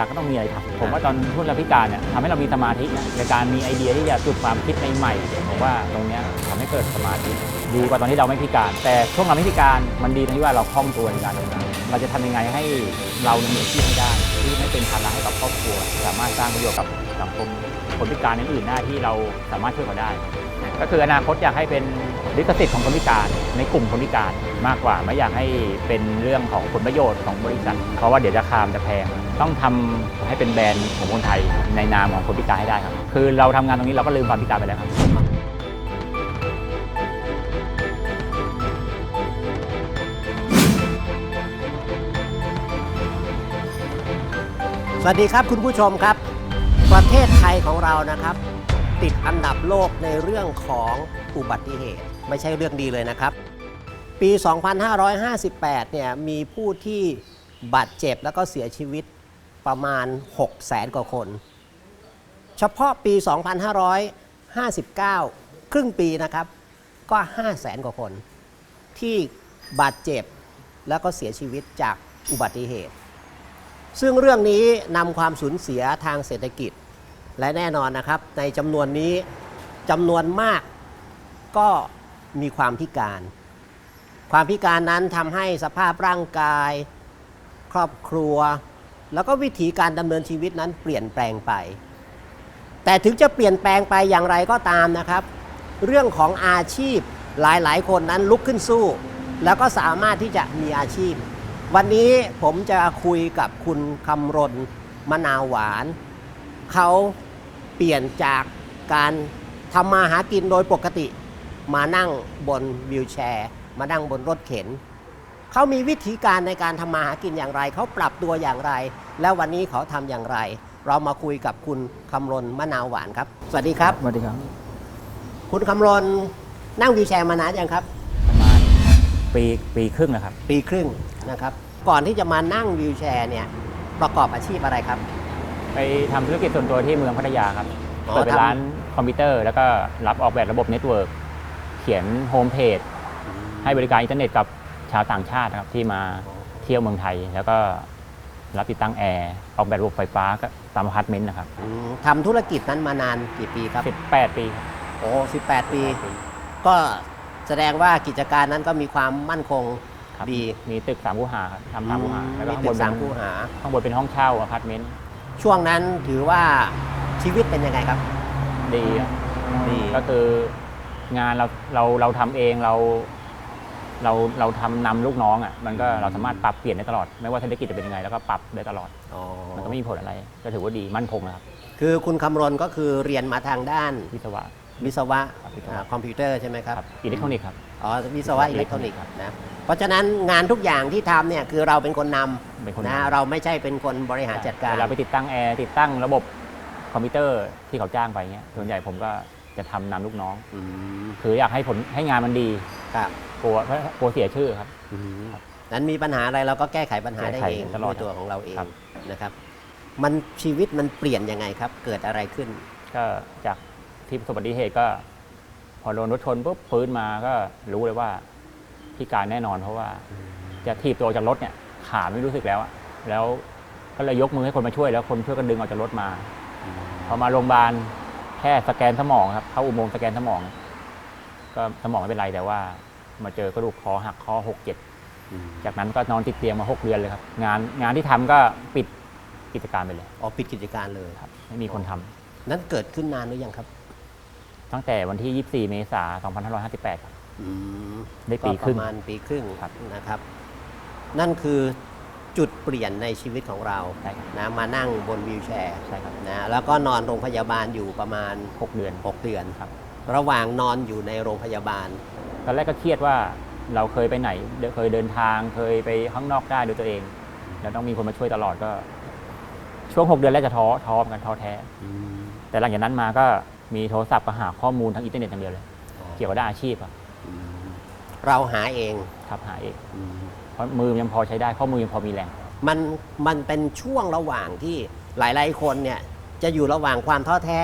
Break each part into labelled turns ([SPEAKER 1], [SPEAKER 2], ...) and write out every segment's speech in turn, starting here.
[SPEAKER 1] การก็ต้องมีอะไรทำผมว่าตอนพูดเราพิการเนี่ยทำให้เรามีสมาธินะในการมีไอเดียที่จะจุดความคิดใหม่ๆผมว่าตรงนี้ทำให้เกิดสมาธิดีกว่าตอนที่เราไม่พิการ แต่ช่วงเราไม่พิการมันดีตรงที่ว่าเราคล่องตัวในการทำงานเราจะทำยังไงให้เราเนี่ยมีอาชีพให้ได้ ที่ไม่เป็นภาระให้กับครอบครัว สามารถสร้างประโยชน์กับสังคมคนพิการอื่นๆได้ที่เราสามารถช่วยเขาได้ ก็คืออนาคตอยากให้เป็น ลิขสิทธิ์ของคนพิการในกลุ่มคนพิการมากกว่าไม่อยากให้เป็นเรื่องของผลประโยชน์ของบริษัท เพราะว่าเดี๋ยวราคามจะแพง ต้องทำให้เป็นแบรนด์ของคนไทยในนามของคนพิการให้ได้ครับ คือเราทำงานตรงนี้เราก็ลืมความพิการไปแล้วครับ
[SPEAKER 2] สวัสดีครับคุณผู้ชมครับ ประเทศไทยของเรานะครับ ติดอันดับโลกในเรื่องของอุบัติเหตุ ไม่ใช่เรื่องดีเลยนะครับ ปี 2558 เนี่ยมีผู้ที่บาดเจ็บแล้วก็เสียชีวิตประมาณ6 0แสนกว่าคน เฉพาะปี 2559 ครึ่งปีนะครับ ก็5 0แสนกว่าคน ที่บาดเจ็บแล้วก็เสียชีวิตจากอุบัติเหตุ ซึ่งเรื่องนี้นำความสูญเสียทางเศรษฐกิจ และแน่นอนนะครับ ในจำนวนนี้จำนวนมากก็ มีความพิการ ความพิการนั้นทำให้สภาพร่างกาย ครอบครัว แล้วก็วิถีการดำเนินชีวิตนั้นเปลี่ยนแปลงไป แต่ถึงจะเปลี่ยนแปลงไปอย่างไรก็ตามนะครับ เรื่องของอาชีพหลายๆ คนนั้นลุกขึ้นสู้ แล้วก็สามารถที่จะมีอาชีพ วันนี้ผมจะคุยกับคุณคำรณมะนาวหวาน เขาเปลี่ยนจากการทำมาหากินโดยปกติ มานั่งบนวิวแชร์ มานั่งบนรถเข็น เขามีวิธีการในการทำมาหากินอย่างไร เขาปรับตัวอย่างไร แล้ววันนี้เขาทำอย่างไร เรามาคุยกับคุณคำรณมะนาวหวานครับ สวัสดีครับ
[SPEAKER 1] สวัสดีครับ
[SPEAKER 2] คุณคำรณนั่งวีลแชร์มานานยังครับ
[SPEAKER 1] ประมาณปีปีครึ่งนะครับ
[SPEAKER 2] ปีครึ่งนะครับ ก่อนที่จะมานั่งวีลแชร์เนี่ยประกอบอาชีพอะไรครับ
[SPEAKER 1] ไปทำธุรกิจส่วนตัวที่เมืองพัทยาครับ
[SPEAKER 2] อ๋อ
[SPEAKER 1] เปิดเป็น
[SPEAKER 2] ทำ
[SPEAKER 1] ร้านคอมพิวเตอร์แล้วก็รับออกแบบระบบเน็ตเวิร์ก เขียนโฮมเพจให้บริการอินเทอร์เน็ตกับชาวต่างชาตินะครับที่มาเที่ยวเมืองไทย แล้วก็รับติดตั้งแอร์ออกแบบระบบไฟฟ้าก็ตามอพาร์ตเมนต์นะครับ
[SPEAKER 2] อืมทำธุรกิจนั้นมานานกี่ปีครับ
[SPEAKER 1] 18 ปีครับ
[SPEAKER 2] โอ้18 ปี ก็แสดงว่ากิจการนั้นก็มีความมั่นคง
[SPEAKER 1] ครับ
[SPEAKER 2] ดี
[SPEAKER 1] มีตึกสามคูหาครับทำสามคูหาแล้วก็
[SPEAKER 2] มี
[SPEAKER 1] ข้างบ
[SPEAKER 2] ตึ
[SPEAKER 1] น
[SPEAKER 2] ก
[SPEAKER 1] เป็
[SPEAKER 2] สาม
[SPEAKER 1] น
[SPEAKER 2] คูหา
[SPEAKER 1] ข้างบนเป็นห้องเช่าอพาร์ตเมนต์
[SPEAKER 2] ช่วงนั้นถือว่าชีวิตเป็นยังไงครับ
[SPEAKER 1] ดีครับ
[SPEAKER 2] ดี
[SPEAKER 1] ก็คือ งานเราเราเราทำเองเราเราเราทำนำลูกน้องอะมันก็เราสามารถปรับเปลี่ยนได้ตลอด ไม่ว่าเศรษฐกิจจะเป็นยังไงแล้วก็ปรับได้ตลอด
[SPEAKER 2] อ๋อ
[SPEAKER 1] มันก็ไม่มีผลอะไร ก็ถือว่าดีมั่นคงนะครับ
[SPEAKER 2] คือคุณคำรณก็คือเรียนมาทางด้าน
[SPEAKER 1] วิศวะ
[SPEAKER 2] วิศวะ
[SPEAKER 1] ครับวิศวะ
[SPEAKER 2] อ่าคอมพิวเตอร์ใช่ไหมครับ
[SPEAKER 1] ครับอิเล็กทรอนิกส์ครับ
[SPEAKER 2] อ๋อวิศวะอิเล็กทรอนิกส์นะ เพราะฉะนั้นงานทุกอย่างที่ทำเนี่ยคือเราเป็นคนน
[SPEAKER 1] เป็นคนำ
[SPEAKER 2] นะ
[SPEAKER 1] นำ
[SPEAKER 2] เราไม่ใช่เป็นคนบริหารจัดการ
[SPEAKER 1] เวลาไปติดตั้งแอร์ติดตั้งระบบคอมพิวเตอร์ที่เขาจ้างไปเงี้ยส่วนใหญ่ผมก็ จะทำนำลูกน้อง
[SPEAKER 2] อืม
[SPEAKER 1] คืออยากให้ผลให้งานมันดี
[SPEAKER 2] ครับ
[SPEAKER 1] กลัวกลัวเสียชื่อครับ
[SPEAKER 2] อืมนั้นมีปัญหาอะไรเราก็แก้ไขปัญหาได้
[SPEAKER 1] แก้ไข
[SPEAKER 2] เอง
[SPEAKER 1] ตลอด
[SPEAKER 2] ด้วยตัวของเราเอง
[SPEAKER 1] ครับ
[SPEAKER 2] นะครับ มันชีวิตมันเปลี่ยนยังไงครับ เกิดอะไรขึ้น
[SPEAKER 1] ก็จากที่ประสบอุบัติเหตุก็ พอโดนรถชนปุ๊บฟื้นมาก็รู้เลยว่าพิการแน่นอนเพราะว่า จะถีบตัวออกจากรถเนี่ยขาไม่รู้สึกแล้วอะแล้วก็เลยยกมือให้คนมาช่วยแล้วคนช่วยกันดึงออกจากรถมา พอมาโรงพยาบาล แค่สแกนสมองครับเข้าอุโมงค์สแกนสมอง ก็สมองไม่เป็นไรแต่ว่า มาเจอกระดูกคอหักคอหกเจ็ดจากนั้นก็นอนติดเตียงมาหกเดือนเลยครับ งานงานที่ทำก็ปิดกิจการไปเลย
[SPEAKER 2] ออกปิดกิจการเลย
[SPEAKER 1] ครับไม่มีคนทำ
[SPEAKER 2] นั้นเกิดขึ้นนานหรือยังครับ
[SPEAKER 1] ตั้งแต่วันที่ 24 เมษายน 2558 ครับ
[SPEAKER 2] อืม
[SPEAKER 1] ได้ปี
[SPEAKER 2] ก็
[SPEAKER 1] ครึ่ง
[SPEAKER 2] ประมาณปีครึ่ง
[SPEAKER 1] ครับ
[SPEAKER 2] นะครับ นั่นคือ จุดเปลี่ยนในชีวิตของเรา
[SPEAKER 1] ใช่ครับ
[SPEAKER 2] นะมานั่งบนวีลแชร์
[SPEAKER 1] ใช่ครับ
[SPEAKER 2] นะแล้วก็นอนโรงพยาบาลอยู่ประมาณ
[SPEAKER 1] 6เดือน
[SPEAKER 2] 6 เดือน
[SPEAKER 1] ครับ
[SPEAKER 2] ระหว่างนอนอยู่ในโรงพยาบาล
[SPEAKER 1] ตอนแรกก็เครียดว่าเราเคยไปไหนเดินเคยเดินทางเคยไปข้างนอกได้ด้วยตัวเอง แล้วต้องมีคนมาช่วยตลอดก็ ช่วงหกเดือนแรกจะท้อท้อเหมือนกันท้อแท้ แต่หลังจากนั้นมาก็มีโทรศัพท์ก็หาข้อมูลทางอินเทอร์เน็ตอย่างเดียวเลย เกี่ยวกับด้านอาชีพอะ
[SPEAKER 2] เราหาเอง
[SPEAKER 1] ครับหาเองเพ ราะมือยังพอใช้ได้ข้อมือยังพอมีแรง
[SPEAKER 2] มันมันเป็นช่วงระหว่างที่หลายๆคนเนี่ยจะอยู่ระหว่างความท้อแท้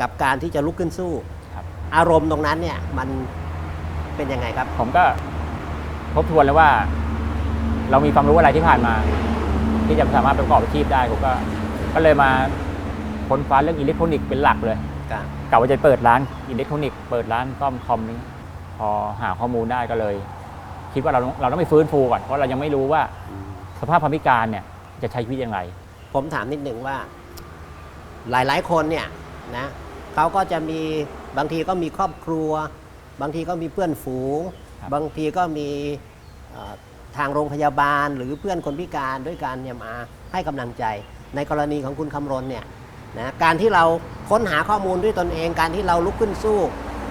[SPEAKER 2] กับการที่จะลุกขึ้นสู้
[SPEAKER 1] ครับ
[SPEAKER 2] อารมณ์ตรงนั้นเนี่ยมันเป็นยังไงครับ
[SPEAKER 1] ผมก็ทบทวนแล้วว่า เรามีความรู้อะไรที่ผ่านมา ที่จะสามารถประกอบอาชีพได้ผมก็ ก็เลยมาค้นคว้าเรื่องอิเล็กทรอนิกส์เป็นหลักเลยกะว่าจะเปิดร้านอิเล็กทรอนิกส์เปิดร้านซ่อมคอมนี้พอหาข้อมูลได้ก็เลย คิดว่าเราต้องเราต้องไปฟื้นฟูก่อนเพราะเรายังไม่รู้ว่าสภาพความพิการเนี่ยจะใช้ชีวิตอย่างไร
[SPEAKER 2] ผมถามนิดหนึ่งว่า หลายๆ คนเนี่ยนะเขาก็จะมีบางทีก็มีครอบครัว บางทีก็มีเพื่อนฝูง
[SPEAKER 1] ครับ
[SPEAKER 2] บางทีก็มีเอ่อทางโรงพยาบาล หรือเพื่อนคนพิการด้วยการเนี่ยมาให้กำลังใจ ในกรณีของคุณคำรณเนี่ยนะการที่เราค้นหาข้อมูลด้วยตนเอง การที่เราลุกขึ้นสู้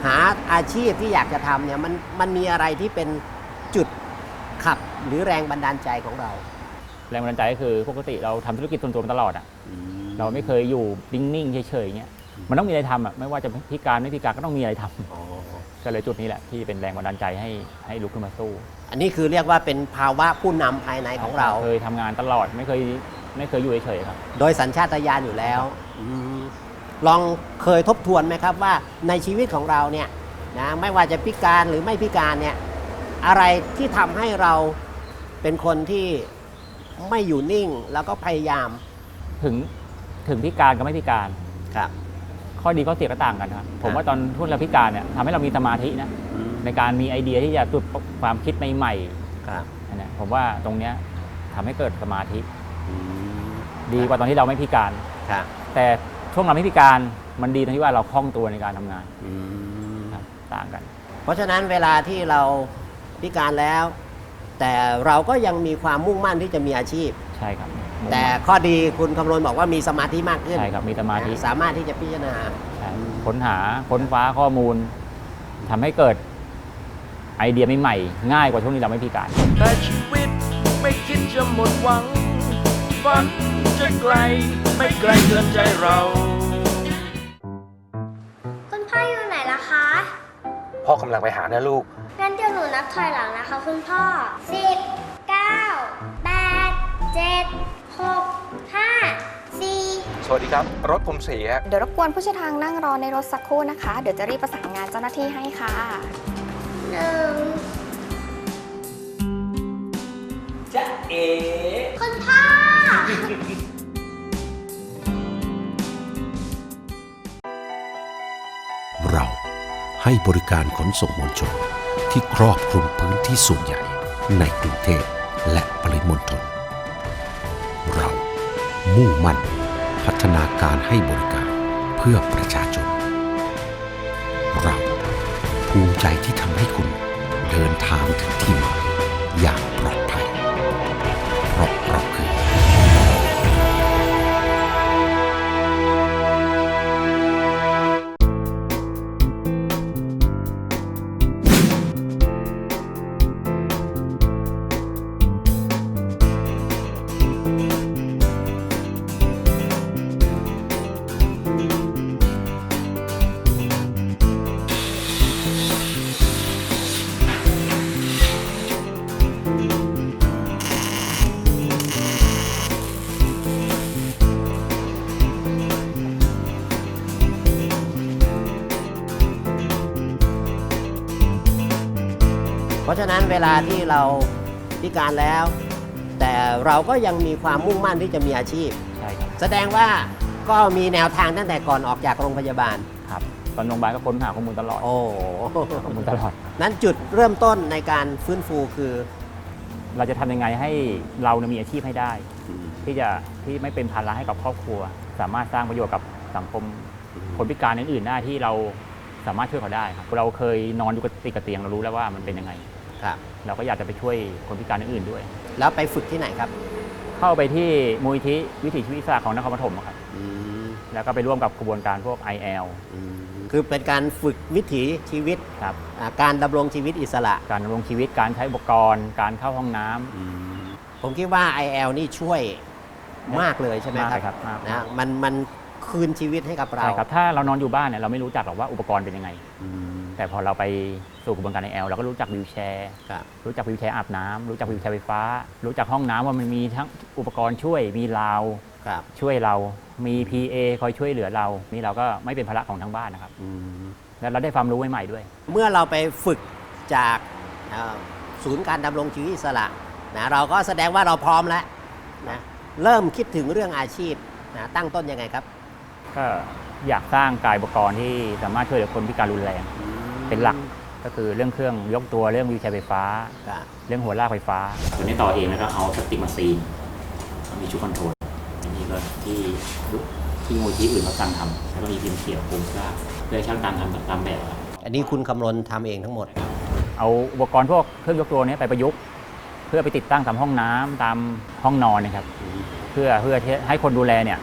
[SPEAKER 2] หาอาชีพที่อยากจะทำเนี่ยมันมันมีอะไรที่เป็น จุดขับหรือแรงบันดาลใจของเรา
[SPEAKER 1] แรงบันดาลใจก็คือปกติเราทำธุรกิจส่วนตัวมาตลอดอะเราไม่เคยอยู่นิ่งๆเฉยๆเงี้ยมันต้องมีอะไรทำอะไม่ว่าจะพิการไม่พิการก็ต้องมีอะไรทำก็เลยจุดนี้แหละที่เป็นแรงบันดาลใจให้ให้ลุกขึ้นมาสู้
[SPEAKER 2] อันนี้คือเรียกว่าเป็นภาวะผู้นำภายในของเรา
[SPEAKER 1] เคยทำงานตลอดไม่เคยไม่เคยอยู่เฉยๆครับ
[SPEAKER 2] โดยสัญชาตญาณอยู่แล้วอืมลองเคยทบทวนไหมครับว่าในชีวิตของเราเนี่ยนะไม่ว่าจะพิการหรือไม่พิการเนี่ย อะไรที่ทำให้เราเป็นคนที่ไม่อยู่นิ่งแล้วก็พยายาม
[SPEAKER 1] ถึงถึงพิการกับไม่พิการ
[SPEAKER 2] ครับ
[SPEAKER 1] ข้อดีข้อเสียก็ต่างกันครับผมว่าตอนทุนเราพิการเนี่ยทำให้เรามีสมาธินะในการมีไอเดียที่จะจุดความคิดใหม่
[SPEAKER 2] ครับ
[SPEAKER 1] ๆอันเนี้ยผมว่าตรงเนี้ยทำให้เกิดสมาธิ ดีกว่าตอนที่เราไม่พิการ
[SPEAKER 2] ครับ
[SPEAKER 1] แต่ช่วงเราไม่พิการมันดีตรงที่ว่าเราคล่องตัวในการทำงานครับต่างกัน
[SPEAKER 2] เพราะฉะนั้นเวลาที่เรา พิการแล้ว แต่เราก็ยังมีความมุ่งมั่นที่จะมีอาชีพ
[SPEAKER 1] ใช่ครับ
[SPEAKER 2] แต่ข้อดีคุณคำนวณบอกว่ามีสมาธิมากขึ้น
[SPEAKER 1] ใช่ครับมีสมาธิ
[SPEAKER 2] สามารถที่จะพิจารณา
[SPEAKER 1] ใช่ค้นหาค้นคว้าข้อมูลทำให้เกิดไอเดียใหม่ๆง่ายกว่าช่วงที่เราไม่พิการ
[SPEAKER 3] แต่ชีวิตไม่คิดจะหมดหวังฝันจะไกลไม่ไกลเกินใจเรา
[SPEAKER 4] คุณพ่ออยู่ไหนล่ะคะ
[SPEAKER 5] พ่อกำลังไปหานะลูก
[SPEAKER 4] งั้นเดี๋ยวหนูนั บถอยหลังนะคะคุณพ่อ 10 9 8 7 6 5 4
[SPEAKER 5] สวัสดีครับ รถผมเสีย
[SPEAKER 6] เดี๋ยวรบกวนผู้เชี่ยวทางนั่งรอในรถสักครู่นะคะ เดี๋ยวจะรีบประสานงานเจ้าหน้าที่ให้ค่ะ
[SPEAKER 4] 1
[SPEAKER 5] จะเอ
[SPEAKER 4] คุณพ่อ
[SPEAKER 7] เราให้บริการขนส่งมวลชน ที่ครอบคลุมพื้นที่ส่วนใหญ่ในกรุงเทพและปริมณฑลเรามุ่งมั่นพัฒนาการให้บริการเพื่อประชาชน เราภูมิใจที่ทำให้คุณเดินทางถึงที่หมาย
[SPEAKER 2] ลาที่เราพิการแล้ว แต่เราก็ยังมีความมุ่งมั่นที่จะมีอาชีพ
[SPEAKER 1] ใช่ครับ
[SPEAKER 2] แสดงว่าก็มีแนวทางตั้งแต่ก่อนออกจากโรงพยาบาล
[SPEAKER 1] ครับตอนโรงพยาบาลก็ค้นหาข้อมูลตลอด
[SPEAKER 2] โอ้
[SPEAKER 1] ข้อมูลตลอด
[SPEAKER 2] นั้นจุดเริ่มต้นในการฟื้นฟูคือ
[SPEAKER 1] เราจะทำยังไงให้เราเนี่ยมีอาชีพให้ได้ ที่จะที่ไม่เป็นภาระให้กับครอบครัว สามารถสร้างประโยชน์กับสังคมคนพิการอื่นๆได้ที่เราสามารถช่วยเขาได้ครับเราเคยนอนอยู่กับติดกับเตียงเรารู้แล้วว่ามันเป็นยังไง
[SPEAKER 2] ครับ
[SPEAKER 1] เราก็อยากจะไปช่วยคนพิการอื่นๆด้วย
[SPEAKER 2] แล้วไปฝึกที่ไหนครับ
[SPEAKER 1] เข้าไปที่มูลที่วิถีชีวิตอิสระของนครปฐมอะครับแล้วก็ไปร่วมกับกระบวนการพวก IL
[SPEAKER 2] คือเป็นการฝึกวิถีชีวิต
[SPEAKER 1] ครับ
[SPEAKER 2] อ่าการดำรงชีวิตอิสระ
[SPEAKER 1] การดำรงชีวิตการใช้อุปกรณ์ การเข้าห้องน้ำ
[SPEAKER 2] ผมคิดว่า IL นี่ช่วยมากเลยใช่ไหม
[SPEAKER 1] มาก
[SPEAKER 2] ค
[SPEAKER 1] เลยครั
[SPEAKER 2] รับบ
[SPEAKER 1] มาก
[SPEAKER 2] นะมันมัน คืนชีวิตให้กับเรา
[SPEAKER 1] ใช่ครับ ถ้าเรานอนอยู่บ้านเนี่ยเราไม่รู้จักหรอกว่าอุปกรณ์เป็นยังไง
[SPEAKER 2] อืม
[SPEAKER 1] แต่พอเราไปสู่กระบวนการในแอลเราก็รู้จักวิวแชร์
[SPEAKER 2] ครับ
[SPEAKER 1] รู้จักวิวแชร์อาบน้ำรู้จักวิวแชร์ไฟฟ้า รู้จักห้องน้ำว่ามันมีทั้งอุปกรณ์ช่วยมีราว
[SPEAKER 2] ครับ
[SPEAKER 1] ช่วยเรามี PA คอยช่วยเหลือเรา นี่เราก็ไม่เป็นภาระของทั้งบ้านนะครับ
[SPEAKER 2] อืม
[SPEAKER 1] แล้วเราได้ความรู้ใหม่ๆด้วย
[SPEAKER 2] เมื่อเราไปฝึกจากเอ่อศูนย์การดำรงชีวิตอิสระนะเราก็แสดงว่าเราพร้อมแล้วนะเริ่มคิดถึงเรื่องอาชีพนะตั้งต้นยังไงครับ
[SPEAKER 1] ก็อยากสร้างกายอุปกรณ์ที่สามารถช่วยเหลือคนพิการรุนแรงเป็นหลักก็คือเรื่องเครื่องยกตัวเรื่องวิวแชร์ไฟฟ้า
[SPEAKER 2] ครับ
[SPEAKER 1] เรื่องหัวลากไฟฟ้า ตัวนี้ต่อเองแล้วก็เอาสติกมาซีนมีชุดคอนโทรลอันนี้ก็ที่ที่มูลที่อื่นเขาสั่งทำแล้วก็มีพิมพ์เขียวโครงสร้างเพื่อให้ช่างตามทำตามแบบครับ
[SPEAKER 2] อันนี้คุณคำนวณทำเองทั้งหมด
[SPEAKER 1] เอาอุปกรณ์พวกเครื่องยกตัวเนี้ไปประยุกต์ เพื่อไปติดตั้งตามห้องน้ำตามห้องนอนนะครับ เพื่อเพื่อที่ให้คนดูแลเนี่ย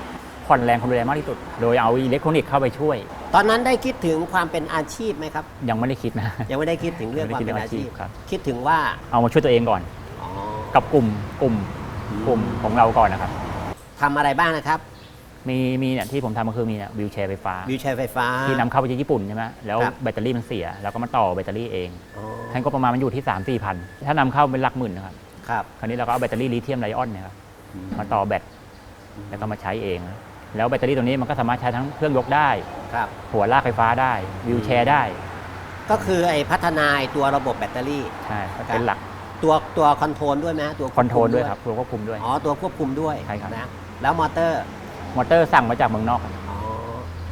[SPEAKER 1] ผ่อนแรงคนดูแลมากที่สุด โดยเอาอิเล็กทรอนิกส์เข้าไปช่วย
[SPEAKER 2] ตอนนั้นได้คิดถึงความเป็นอาชีพไหมครับ
[SPEAKER 1] ยังไม่ได้คิดนะ
[SPEAKER 2] ยังไม่ได้คิดถึงเรื่องความเป็นอาชีพ
[SPEAKER 1] ครับ
[SPEAKER 2] คิดถึงว่า
[SPEAKER 1] เอามาช่วยตัวเองก่อน
[SPEAKER 2] อ๋อ
[SPEAKER 1] กับกลุ่มกลุ่มกลุ่มของเราก่อนนะครับ
[SPEAKER 2] ทำอะไรบ้างนะครับ
[SPEAKER 1] มีมีเนี่ยที่ผมทำก็คือมีเนี่ยวิวแชร์ไฟฟ้า
[SPEAKER 2] วิวแชร์ไฟฟ้า
[SPEAKER 1] ที่นำเข้าไปจากญี่ปุ่นใช่ไหมแล้ว
[SPEAKER 2] ครับ
[SPEAKER 1] แบตเตอรี่มันเสียเราก็มาต่อแบตเตอรี่เอง
[SPEAKER 2] อ๋อ
[SPEAKER 1] ให้ก็ประมาณมันอยู่ที่ 3 4มสี่พันถ้านำเข้าเป็นหลักหมื่นนะครับ
[SPEAKER 2] ครับ
[SPEAKER 1] คราวนี้เราก็เอาแบตเตอรี่ลิเธียมไลออนเนี่ยครับมาต่อแบตแล้วก็มาใช้เอง แล้วแบตเตอรี่ตัวนี้มันก็สามารถใช้ทั้งเครื่องยกได้
[SPEAKER 2] ครับ
[SPEAKER 1] หัวลากไฟฟ้าได้วิวแชร์ได้
[SPEAKER 2] ก็คือไอ้พัฒนาไอ้ตัวระบบแบตเตอรี่
[SPEAKER 1] ใช่ก็เป็นหลัก
[SPEAKER 2] ตัวตัวคอนโทรลด้วยไหมฮะตัว
[SPEAKER 1] คอนโทรลด้วยครับตัวควบคุมด้วย
[SPEAKER 2] อ๋อ ตัวควบคุมด้วย
[SPEAKER 1] ใช่ครับ
[SPEAKER 2] นะแล้วมอเตอร์
[SPEAKER 1] มอเตอร์สั่งมาจากเมืองนอกครับ
[SPEAKER 2] อ๋อ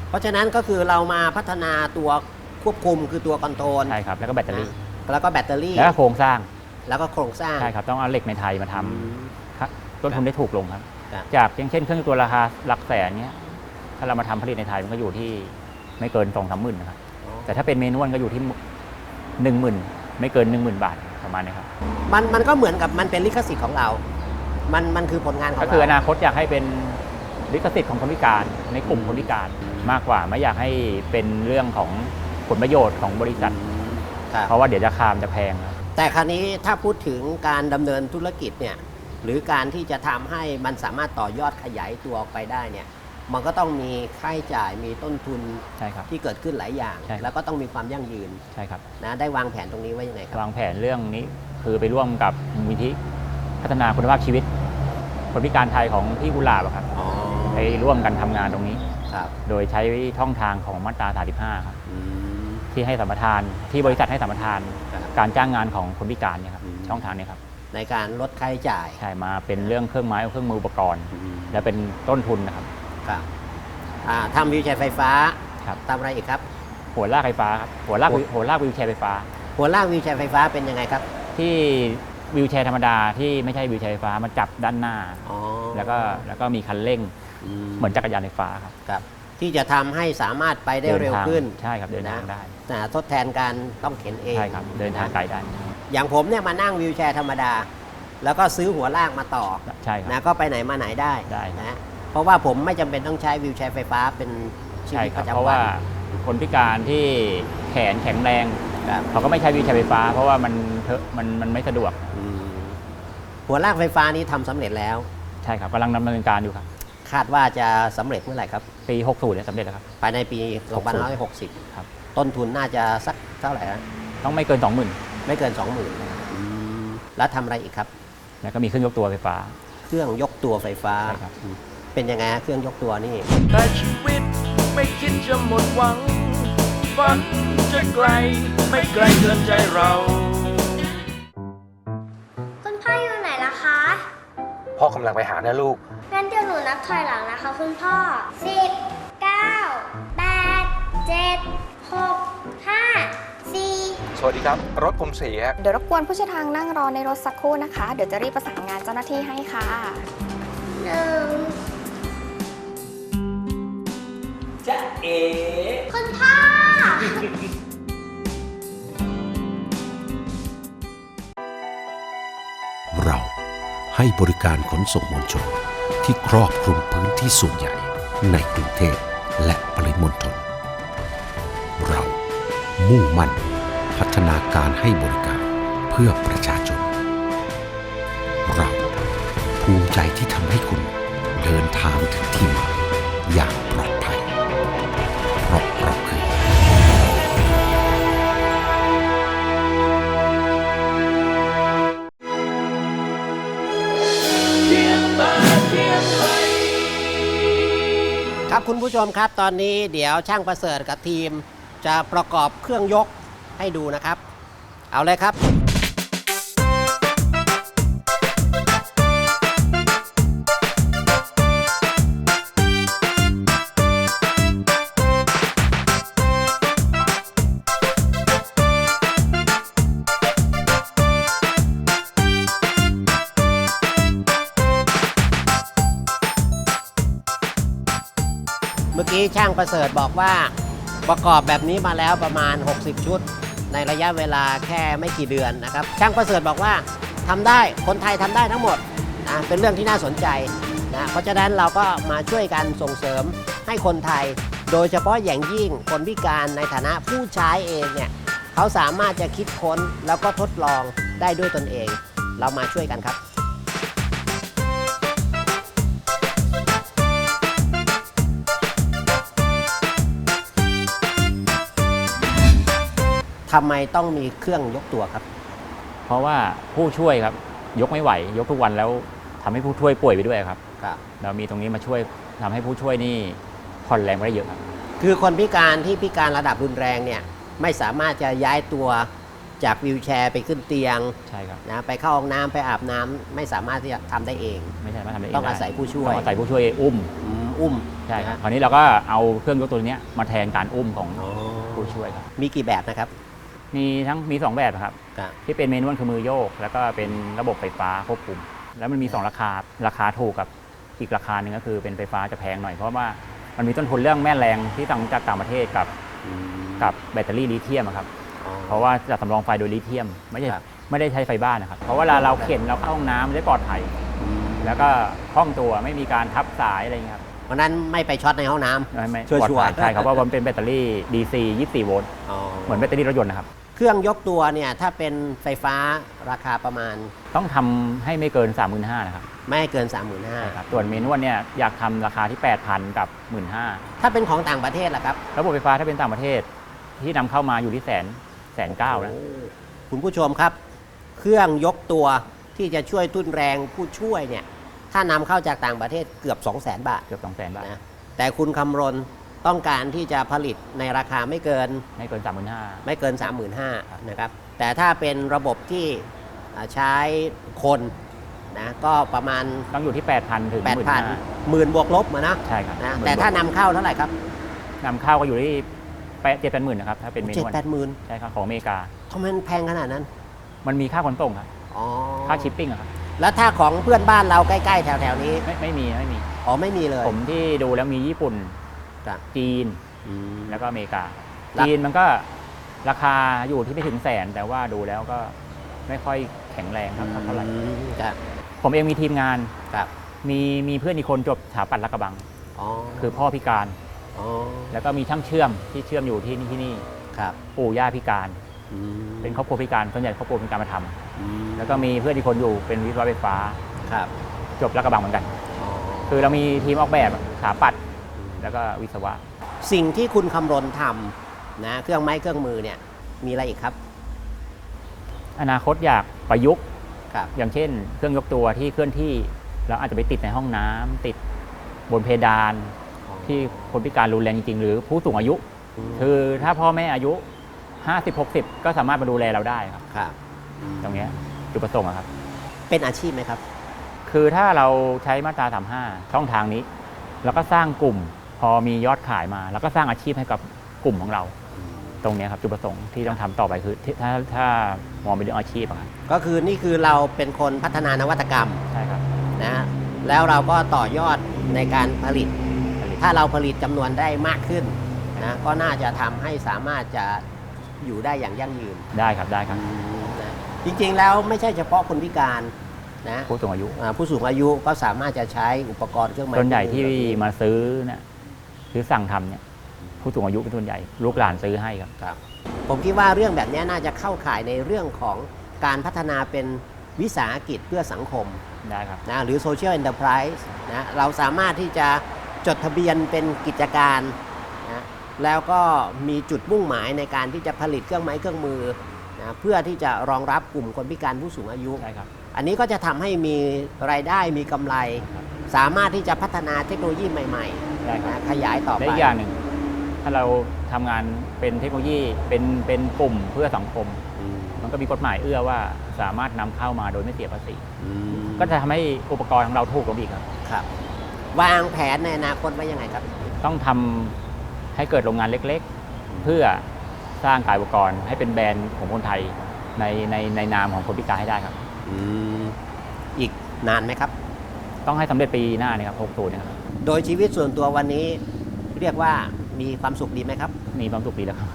[SPEAKER 2] เพราะฉะนั้นก็คือเรามาพัฒนาตัวควบคุมคือตัวคอนโทรล
[SPEAKER 1] ใช่ครับแล้วก็แบตเตอรี่
[SPEAKER 2] แล้วก็แบตเตอรี่
[SPEAKER 1] แล้วก็โครงสร้าง
[SPEAKER 2] แล้วก็โครงสร้าง
[SPEAKER 1] ใช่ครับต้องเอาเหล็กในไทยมาทำ
[SPEAKER 2] อืม
[SPEAKER 1] ครับต้นทุนได้ถูกลงครับ
[SPEAKER 2] ครับ
[SPEAKER 1] จากอย่างเช่นเครื่องตัวราคาหลักแสนเนี้ยถ้าเรามาทำผลิตในไทยมันก็อยู่ที่ไม่เกินสองสามหมื่นนะครับแต่ถ้าเป็นเมนวลก็อยู่ที่หนึ่งหมื่นไม่เกินหนึ่งหมื่นบาทประมาณนี้ครับ
[SPEAKER 2] มันมันก็เหมือนกับมันเป็นลิขสิทธิ์ของเรา มันมันคือผลงานของ
[SPEAKER 1] ก็
[SPEAKER 2] เรา
[SPEAKER 1] คืออนาคตอยากให้เป็นลิขสิทธิ์ของคนพิการในกลุ่มคนพิการมากกว่าไม่อยากให้เป็นเรื่องของผลประโยชน์ของบริษัท
[SPEAKER 2] ครับ
[SPEAKER 1] เพราะว่าเดี๋ยวจะคามจะแพงครับ
[SPEAKER 2] แต่คราวนี้ถ้าพูดถึงการดำเนินธุรกิจเนี่ย หรือการที่จะทำให้มันสามารถต่อยอดขยายตัวออกไปได้เนี่ยมันก็ต้องมีค่าใช้จ่ายมีต้นทุน
[SPEAKER 1] ใช่ครับ
[SPEAKER 2] ที่เกิดขึ้นหลายอย่าง
[SPEAKER 1] ใช่ครับ
[SPEAKER 2] แล้วก็ต้องมีความยั่งยืน
[SPEAKER 1] ใช่ครับ
[SPEAKER 2] นะได้วางแผนตรงนี้ไว้ยังไงครับ
[SPEAKER 1] วางแผนเรื่องนี้คือไปร่วมกับมูลนิธิพัฒนาคุณภาพชีวิต คนพิการไทยของพี่กุหลาบอะครับ
[SPEAKER 2] อ๋อ
[SPEAKER 1] ไปร่วมกันทำงานตรงนี้
[SPEAKER 2] ครับ
[SPEAKER 1] โดยใช้ช่องทางของมาตรา35ครับ
[SPEAKER 2] อืม
[SPEAKER 1] ที่ให้สัมปทานที่บริษัทให้สัมปทาน
[SPEAKER 2] ครับ
[SPEAKER 1] การจ้างงานของคนพิการเนี่ยครับ
[SPEAKER 2] อืม
[SPEAKER 1] ช่องทางเนี้ครับ
[SPEAKER 2] ในการลดค่าใช้จ่าย
[SPEAKER 1] ใช่มาเป็นเรื่องเครื่องไม้เครื่องมืออุปกรณ์ และเป็นต้นทุนนะครับ
[SPEAKER 2] ครับอ่าทำวิวแชร์ไฟฟ้า
[SPEAKER 1] ครับ
[SPEAKER 2] ทำอะไรอีกครับ
[SPEAKER 1] หัวลากไฟฟ้าครับหัวลาก
[SPEAKER 2] หัว
[SPEAKER 1] หัวลากวิวแชร์ไฟฟ้า
[SPEAKER 2] หัวลากวิวแชร์ไฟฟ้าเป็นยังไงครับ
[SPEAKER 1] ที่วิวแชร์ธรรมดาที่ไม่ใช่วิวแชร์ไฟฟ้ามาจับด้านหน้า
[SPEAKER 2] อ๋อ
[SPEAKER 1] แล้วก็แล้วก็มีคันเร่งเหมือนจักรยานไฟฟ้าครับ
[SPEAKER 2] ครับ ที่จะทำให้สามารถไปได้เร็ว
[SPEAKER 1] ทาง
[SPEAKER 2] ขึ้น
[SPEAKER 1] ใช่ครับเดินทางได้
[SPEAKER 2] นะทดแทนการต้องเข็นเอง
[SPEAKER 1] ใช่ครับเดินทางไกลได้
[SPEAKER 2] อย่างผมเนี่ยมานั่งวิวแชร์ธรรมดา แล้วก็ซื้อหัวลากมาต่อ
[SPEAKER 1] ใช่ครับ
[SPEAKER 2] นะก็ไปไหนมาไหนได้
[SPEAKER 1] ได้
[SPEAKER 2] นะเพราะว่าผมไม่จำเป็นต้องใช้วิวแชร์ไฟฟ้าเป็นชี
[SPEAKER 1] ใช่
[SPEAKER 2] วิต
[SPEAKER 1] ค
[SPEAKER 2] ป
[SPEAKER 1] รับ
[SPEAKER 2] ระ
[SPEAKER 1] เพราะ
[SPEAKER 2] จำวั
[SPEAKER 1] ว่านคนพิการที่แขนแข็งแรง
[SPEAKER 2] ครับ
[SPEAKER 1] เขาก็ไม่ใช้วิวแชร์ไฟฟ้า เพราะว่ามันเถอะมันมันไม่สะดวก
[SPEAKER 2] อืมหัวลากไฟฟ้านี้ทำสำเร็จแล้ว
[SPEAKER 1] ใช่ครับกำลังดำเนินการอยู่ครับ
[SPEAKER 2] คาดว่าจะสำเร็จเมื่อไหร่ครับ
[SPEAKER 1] ปี 60เนี่ยสำเร็จแล้วครับ
[SPEAKER 2] ภายในปี
[SPEAKER 1] ครับ
[SPEAKER 2] 2560ต้นทุนน่าจะสักเท่าไหร่ฮะ
[SPEAKER 1] ต้องไม่เกิน 20,000
[SPEAKER 2] ไม่เกิน 20,000แล้วทำอะไรอีกครับ
[SPEAKER 1] แล้วก็มีเครื่องยกตัวไฟฟ้า
[SPEAKER 2] เครื่องยกตัวไฟฟ้า
[SPEAKER 1] ใช่ครับ
[SPEAKER 2] เป็นยังไงฮะเครื่องยกตัวนี่
[SPEAKER 3] แต่ชีวิตไม่คิดจะหมดหวัง ฝันจะไกลไม่ไกลเกินใจเรา
[SPEAKER 4] คุณพ่ออยู่ไหนล่ะคะ
[SPEAKER 5] พ่อกำลังไปหานะลูก
[SPEAKER 4] งั้นเดี๋ยวหนูนับถอยหลังนะคะ คุณพ่อ10 9 8 7 6 5 4
[SPEAKER 5] สวัสดีครับ รถผมเสีย
[SPEAKER 6] เดี๋ยวรบกวนผู้เชี่ยวชาญนั่งรอในรถสักครู่นะคะ เดี๋ยวจะรีบประสานงานเจ้าหน้าที่ให้ค่ะ
[SPEAKER 4] หนึ่ง
[SPEAKER 2] จะเอ
[SPEAKER 4] คุณพ่อ
[SPEAKER 7] เราให้บริการขนส่งมวลชนที่ครอบคลุมพื้นที่ส่วนใหญ่ในกรุงเทพและปริมณฑลเรามุ่งมั่น พัฒนาการให้บริการเพื่อประชาชน เราภูมิใจที่ทำให้คุณเดินทางถึงที่หมายอย่างปลอดภัยเพราะเราคือ
[SPEAKER 2] ครับคุณผู้ชมครับตอนนี้เดี๋ยวช่างประเสริฐกับทีมจะประกอบเครื่องยก ให้ดูนะครับ เอาเลยครับ เมื่อกี้ช่างประเสริฐบอกว่าประกอบแบบนี้มาแล้วประมาณ 60 ชุด ในระยะเวลาแค่ไม่กี่เดือนนะครับช่างประเสริฐบอกว่าทำได้คนไทยทำได้ทั้งหมดนะเป็นเรื่องที่น่าสนใจนะเพราะฉะนั้นเราก็มาช่วยกันส่งเสริมให้คนไทย โดยเฉพาะอย่างยิ่งคนพิการในฐานะผู้ใช้เองเนี่ยเขาสามารถจะคิดค้นแล้วก็ทดลองได้ด้วยตนเอง เรามาช่วยกันครับ ทำไมต้องมีเครื่องยกตัวครับ
[SPEAKER 1] เพราะว่าผู้ช่วยครับยกไม่ไหว ยกทุกวันแล้วทำให้ผู้ช่วยป่วยไปด้วยครับ
[SPEAKER 2] ครับ
[SPEAKER 1] เรามีตรงนี้มาช่วยทำให้ผู้ช่วยนี่ผ่อนแรงไปได้เยอะครับ
[SPEAKER 2] คือคนพิการที่พิการระดับรุนแรงเนี่ยไม่สามารถจะย้ายตัวจากวิวแชร์ไปขึ้นเตียง
[SPEAKER 1] ใช่ครับ
[SPEAKER 2] นะไปเข้าห้องน้ำไปอาบน้ำไม่สามารถที่จะทำได้เอง
[SPEAKER 1] ไม่ใช่มาทำได้เอง
[SPEAKER 2] ต้อง
[SPEAKER 1] ได้
[SPEAKER 2] อาศัยผู้ช่วย
[SPEAKER 1] ต้องอาศัยผู้ช่วยอุ้ม
[SPEAKER 2] อืมอุ้ม
[SPEAKER 1] ใช่ครับ
[SPEAKER 2] นะ
[SPEAKER 1] คราวนี้เราก็เอาเครื่องยกตัวเนี้ยมาแทนการอุ้มของ
[SPEAKER 2] อ๋อ
[SPEAKER 1] ผู้ช่วยครับ
[SPEAKER 2] มีกี่แบบนะครับ
[SPEAKER 1] มีทั้งมีสองแบบครับ
[SPEAKER 2] ครับ
[SPEAKER 1] ที่เป็นเมนวลคือมือโยก แล้วก็เป็นระบบไฟฟ้าควบคุม แล้วมันมี 2 ราคาราคาถูกกับอีกราคาหนึ่งก็คือเป็นไฟฟ้าจะแพงหน่อยเพราะว่ามันมีต้นทุนเรื่องแม่แรงที่สั่งจากต่างประเทศกับกับแบตเตอรี่ลิเธียมอะครับ
[SPEAKER 2] อ๋อ
[SPEAKER 1] เพราะว่าจะสำรองไฟโดยลิเธียม ไม่ใช่
[SPEAKER 2] ครับ
[SPEAKER 1] ไม่ได้ใช้ไฟบ้านนะครับ เพราะเวลาเราเข็นเราเข้าห้องน้ำได้ปลอดภัยแล้วก็คล่องตัวไม่มีการทับสายอะไรอย่างเงี้ยครับ
[SPEAKER 2] เพราะนั้นไม่ไปช็อตในห้องน้ำ
[SPEAKER 1] ไม่ไม่
[SPEAKER 2] ชัวร์ๆ
[SPEAKER 1] ปลอดภัยใช่ครับเพราะว่ามันเป็นแบตเตอรี่ DC 24 โวลต์
[SPEAKER 2] อ๋อ
[SPEAKER 1] เหมือนแบตเตอรี่รถยนต์นะครับ
[SPEAKER 2] เครื่องยกตัวเนี่ยถ้าเป็นไฟฟ้าราคาประมาณ
[SPEAKER 1] ต้องทำให้ไม่เกิน 35,000นะครับ
[SPEAKER 2] ไม่ให้เกิน3 5 0 0
[SPEAKER 1] ใช่
[SPEAKER 2] 0
[SPEAKER 1] ครับส่วนเมนวลเนี่ยอยากทำราคาที่ 8,000 กับ15,000
[SPEAKER 2] ถ้าเป็นของต่างประเทศล่ะครับ
[SPEAKER 1] ระบบไฟฟ้าถ้าเป็นต่างประเทศที่นำเข้ามาอยู่ที่แสนแสนเก้านะ
[SPEAKER 2] คุณผู้ชมครับ เครื่องยกตัวที่จะช่วยทุ่นแรงผู้ช่วยเนี่ย ถ้านำเข้าจากต่างประเทศเกือบ 2 0 0 0 0 0บาท
[SPEAKER 1] เกือบ2 0 0 0 0 0บาท
[SPEAKER 2] นะแต่คุณคำรณต้องการที่จะผลิตในราคาไม่เกิน
[SPEAKER 1] ไม่เกิน 35,000
[SPEAKER 2] ไม่เกิน 35,000นะครับแต่ถ้าเป็นระบบที่อ่าใช้คนนะก็ประมาณ
[SPEAKER 1] ต้องอยู่ที่ 8,000 ถึง
[SPEAKER 2] 8,000หมื่นบวกลบมานะ
[SPEAKER 1] ใช่ครับ
[SPEAKER 2] นะแต่ถ้านำเข้าเท่าไหร่ครับ
[SPEAKER 1] นำเข้าก็อยู่ที่แปดเจ็ดแปดหมื่นนะครับถ้าเป็นเมน
[SPEAKER 2] เจ็ด
[SPEAKER 1] วล
[SPEAKER 2] แปดหมื่น
[SPEAKER 1] ใช่ครับของอเมริกา
[SPEAKER 2] ทำไมมันแพงขนาดนั้น
[SPEAKER 1] มันมีค่าขนส่งครับ
[SPEAKER 2] อ๋อ
[SPEAKER 1] ค่าชิปปิ้งอะครับ
[SPEAKER 2] แล้วถ้าของเพื่อนบ้านเราใกล้ๆแถวๆนี้
[SPEAKER 1] ไม่ไม่มีไม่มี
[SPEAKER 2] อ๋อไม่มีเลย
[SPEAKER 1] ผมที่ดูแล้วมีญี่ปุ่น
[SPEAKER 2] ครับ
[SPEAKER 1] จีน
[SPEAKER 2] อืม
[SPEAKER 1] แล้วก็อเมริกา
[SPEAKER 2] แล้ว
[SPEAKER 1] จีนมันก็ราคาอยู่ที่ไม่ถึงแสน แต่ว่าดูแล้วก็ไม่ค่อยแข็งแรงครับเท่าไหร่
[SPEAKER 2] อืมครับ
[SPEAKER 1] ผมเองมีทีมงาน
[SPEAKER 2] ครับ
[SPEAKER 1] มีมีเพื่อนอีกคนจบสถาปัตย์ลักกระบัง
[SPEAKER 2] อ๋อ
[SPEAKER 1] คือพ่อพิการ
[SPEAKER 2] อ๋อ
[SPEAKER 1] แล้วก็มีช่างเชื่อมที่เชื่อมอยู่ที่นี่ที่นี่
[SPEAKER 2] ครับ
[SPEAKER 1] ปู่ย่าพิการ
[SPEAKER 2] อืม
[SPEAKER 1] เป็นครอบครัวพิการส่วนใหญ่ครอบครัวพิการมาทำ
[SPEAKER 2] อืม
[SPEAKER 1] แล้วก็มีเพื่อนอีกคนอยู่เป็นวิศวะไฟฟ้า
[SPEAKER 2] ครับ
[SPEAKER 1] จบลักกระบังเหมือนกัน
[SPEAKER 2] อ๋อ
[SPEAKER 1] คือเรามีทีมออกแบบสถาปัตย์แล้วก็วิศวะ
[SPEAKER 2] สิ่งที่คุณคำรณทำนะเครื่องไม้เครื่องมือเนี่ยมีอะไรอีกครับ
[SPEAKER 1] อนาคตอยากประยุกต์
[SPEAKER 2] ครับ
[SPEAKER 1] อย่างเช่น เครื่องยกตัวที่เคลื่อนที่เราอาจจะไปติดในห้องน้ำติดบนเพดาน ที่คนพิการรุนแรงจริงๆ หรือผู้สูงอายุ คือถ้าพ่อแม่อายุ 50 60 ก็สามารถมาดูแลเราได้ครับ
[SPEAKER 2] ครับ
[SPEAKER 1] ตรงเนี้ยจุดประสงค์อะครับ
[SPEAKER 2] เป็นอาชีพไหมครับ
[SPEAKER 1] คือถ้าเราใช้มาตรา35 ช่องทางนี้ แล้วก็สร้างกลุ่มพอมียอดขายมา แล้วก็สร้างอาชีพให้กับกลุ่มของเรา ตรงเนี้ยครับจุดประสงค์ที่ต้องทำต่อไปคือที่ถ้าถ้ามองเป็นเรื่องอาชีพอะครับ
[SPEAKER 2] ก็คือนี่คือเราเป็นคนพัฒนานวัตกรรม
[SPEAKER 1] ใช่ครับ
[SPEAKER 2] นะแล้วเราก็ต่อยอดในการผลิต
[SPEAKER 1] ผลิต
[SPEAKER 2] ถ้าเราผลิตจำนวนได้มากขึ้นนะก็น่าจะทำให้สามารถจะ อยู่ได้อย่างยั่งยืน
[SPEAKER 1] ได้ครับได้ครับ
[SPEAKER 2] นะจริงๆแล้วไม่ใช่เฉพาะคนพิการนะ
[SPEAKER 1] ผู้สูงอายุ
[SPEAKER 2] อ่าผู้สูงอายุก็สามารถจะใช้อุปกรณ์เครื่องไม้
[SPEAKER 1] ส่วนใหญ่
[SPEAKER 2] เครื่
[SPEAKER 1] ที่
[SPEAKER 2] องมือ
[SPEAKER 1] มาซื้อเนี่ยคือสั่งทำเนี่ยผู้สูงอายุเป็นส่วนใหญ่ลูกหลานซื้อให้ครับ
[SPEAKER 2] ครับ ผมคิดว่าเรื่องแบบนี้น่าจะเข้าข่ายในเรื่องของการพัฒนาเป็นวิสาหกิจเพื่อสังคม
[SPEAKER 1] ได้ครับ
[SPEAKER 2] นะหรือ Social Enterprise นะเราสามารถที่จะจดทะเบียนเป็นกิจการนะ แล้วก็มีจุดมุ่งหมายในการที่จะผลิตเครื่องไม้เครื่องมือนะเพื่อที่จะรองรับกลุ่มคนพิการผู้สูงอายุ
[SPEAKER 1] ได้ครับ
[SPEAKER 2] อันนี้ก็จะทำให้มีรายได้มีกำไร สามารถที่จะพัฒนาเทคโนโลยีใหม่
[SPEAKER 1] ได้
[SPEAKER 2] ๆ
[SPEAKER 1] ครับ
[SPEAKER 2] นะขยายต่อ
[SPEAKER 1] และ
[SPEAKER 2] ไป
[SPEAKER 1] อีกอย่างหนึ่ง ถ้าเราทำงานเป็นเทคโนโลยีเป็นเป็นกลุ่มเพื่อสังคม
[SPEAKER 2] อืม
[SPEAKER 1] มันก็มีกฎหมายเอื้อว่าสามารถนำเข้ามาโดยไม่เสียภาษี
[SPEAKER 2] อืม
[SPEAKER 1] ก็จะทำให้อุปกรณ์ของเราถูกลงอีกครับ
[SPEAKER 2] ครับวางแผนในอนาคตไว้ยังไงครับ
[SPEAKER 1] ต้องทำ ให้เกิดโรงงานเล็กๆ เพื่อสร้างขายอุปกรณ์ให้เป็นแบรนด์ของคนไทยในในในนามของคนพิการให้ได้ครับ
[SPEAKER 2] อืมอีกนานไหมครับ
[SPEAKER 1] ต้องให้สำเร็จปีหน้านี่ครับ60เนี่ยครับ
[SPEAKER 2] โดยชีวิตส่วนตัววันนี้ เรียกว่ามีความสุขดีไหมครับ
[SPEAKER 1] มีความสุขดีแล้วครับ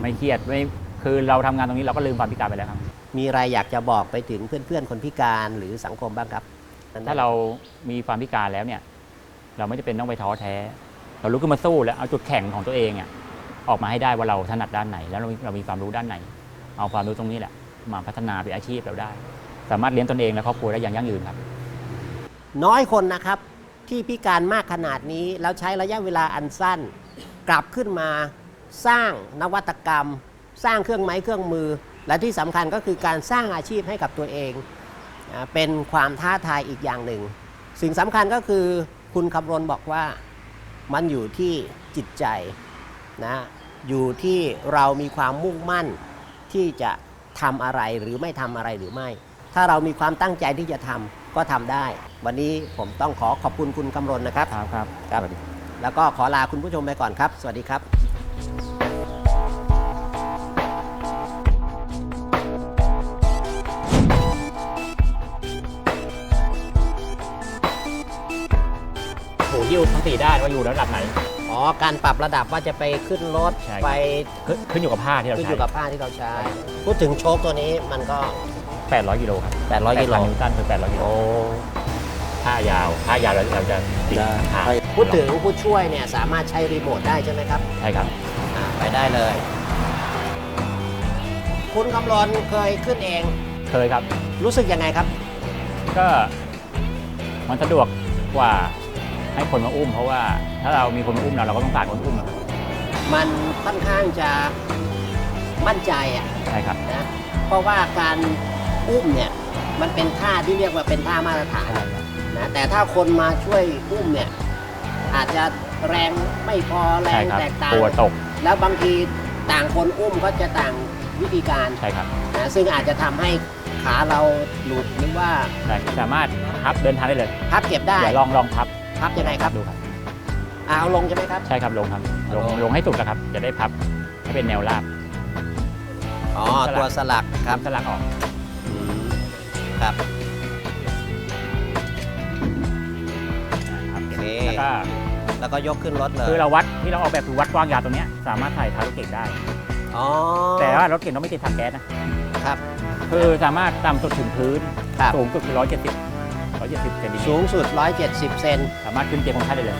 [SPEAKER 1] ไม่เครียดไม่คือเราทำงานตรงนี้เราก็ลืมความพิการไปแล้วครับ
[SPEAKER 2] มีอะไรอยากจะบอกไปถึงเพื่อนๆ คนพิการหรือสังคมบ้างครับ
[SPEAKER 1] ถ้าเรามีความพิการแล้วเนี่ย เราไม่จำเป็นต้องไปท้อแท้ เราลุกขึ้นมาสู้แล้วเอาจุดแข็งของตัวเองเนี่ออกมาให้ได้ว่าเราถนัดด้านไหน แล้วเรามีเรามีความรู้ด้านไหน เอาความรู้ตรงนี้แหละ มาพัฒนาเป็นอาชีพเราได้ สามารถเลี้ยงตนเองและครอบครัวได้อย่างยั่งยืนครับ
[SPEAKER 2] น้อยคนนะครับที่พิการมากขนาดนี้แล้วใช้ระยะเวลาอันสั้น กลับขึ้นมาสร้างนวัตกรรม สร้างเครื่องไม้เครื่องมือ และที่สำคัญก็คือการสร้างอาชีพให้กับตัวเองเป็นความท้าทายอีกอย่างหนึ่ง สิ่งสำคัญก็คือคุณคำรณบอกว่า มันอยู่ที่จิตใจนะอยู่ที่เรามีความมุ่งมั่นที่จะทำอะไรหรือไม่ทำอะไรหรือไม่ ถ้าเรามีความตั้งใจที่จะทำก็ทำได้ วันนี้ผมต้องขอขอบคุณคุณคำรณนะครับ
[SPEAKER 1] ครับครับ
[SPEAKER 2] ครับ
[SPEAKER 1] สวัสดี
[SPEAKER 2] แล้วก็ขอลาคุณผู้ชมไปก่อนครับ สวัสดีครับ
[SPEAKER 1] โหยิ้วทั้งสี่ด้านว่าอยู่ระดับไหน
[SPEAKER 2] อ๋อ การปรับระดับว่าจะไปขึ้นรถ
[SPEAKER 1] ใช่ครับ
[SPEAKER 2] ไป
[SPEAKER 1] ขึ้นขึ้นอยู่กับผ้าที่เรา
[SPEAKER 2] ขึ้นอ
[SPEAKER 1] ใช้
[SPEAKER 2] ยู่กับผ้าที่เราใช้ พูดถึงโชคตัวนี้มันก็
[SPEAKER 1] 800กิโลครับ
[SPEAKER 2] 800กิโล
[SPEAKER 1] 8,000นิวตันคือ800กิโล
[SPEAKER 2] โอ้
[SPEAKER 1] ผ้ายาวผ้ายาวเราเราจะติดขา
[SPEAKER 2] พูดถึงผู้ช่วยเนี่ยสามารถใช้รีโมทได้ใช่ไหมครับ
[SPEAKER 1] ใช่ครับ
[SPEAKER 2] อ่าไปได้เลย คุณคำรณเคยขึ้นเอง
[SPEAKER 1] เคยครับ
[SPEAKER 2] รู้สึกยังไงครับ
[SPEAKER 1] ก็มันสะดวกกว่า ให้คนมาอุ้ม เพราะว่าถ้าเรามีคนมาอุ้มเราเราก็ต้องการคนอุ้ม
[SPEAKER 2] มันค่อนข้างจะมั่นใจอะ
[SPEAKER 1] ใช่ครับ
[SPEAKER 2] นะเพราะว่าการอุ้มเนี่ยมันเป็นท่าที่เรียกว่าเป็นท่ามาตรฐานนะแต่ถ้าคนมาช่วยอุ้มเนี่ยอาจจะแรงไม่พอแร
[SPEAKER 1] ใช่
[SPEAKER 2] ง
[SPEAKER 1] ครับ
[SPEAKER 2] แตกต่าง
[SPEAKER 1] ตัวตก
[SPEAKER 2] แล้วบางทีต่างคนอุ้มก็จะต่างวิธีการ
[SPEAKER 1] ใช่ครับ
[SPEAKER 2] นะซึ่งอาจจะทำให้ขาเราหลุดหรือว่า
[SPEAKER 1] ใช่สามารถพับเดินทางได้เลย
[SPEAKER 2] พับเก็บได้
[SPEAKER 1] เดี๋ยวลองลองพับ
[SPEAKER 2] พับยังไงครับ
[SPEAKER 1] ดูครับ
[SPEAKER 2] เอาลงใช่ไหมครับ
[SPEAKER 1] ใช่ครับลงครับลง
[SPEAKER 2] ลง
[SPEAKER 1] ลงให้สุดนะครับ จะได้พับให้เป็นแนวราบ
[SPEAKER 2] อ๋อตัวสลักครับ
[SPEAKER 1] สลักออก
[SPEAKER 2] อืมครับ
[SPEAKER 1] ครับ
[SPEAKER 2] โอเค
[SPEAKER 1] แล้วก็
[SPEAKER 2] แล้วก็ยกขึ้นรถเลย
[SPEAKER 1] คือเราวัดที่เราออกแบบคือวัดกว้างยาวตรงเนี้ยสามารถถ่ายท้ายรถเก่งได้
[SPEAKER 2] อ๋อ
[SPEAKER 1] แต่ว่ารถเก่งต้องไม่ติดถังแก๊สนะครับ คือสามารถต่ำสุดถึงพื้น
[SPEAKER 2] ครับ
[SPEAKER 1] สูงสุดคือ170 170เซนติเมต
[SPEAKER 2] สู
[SPEAKER 1] รง
[SPEAKER 2] สุด 170 เซน
[SPEAKER 1] สามารถขึ้นเตียงคนไข้ได้เลย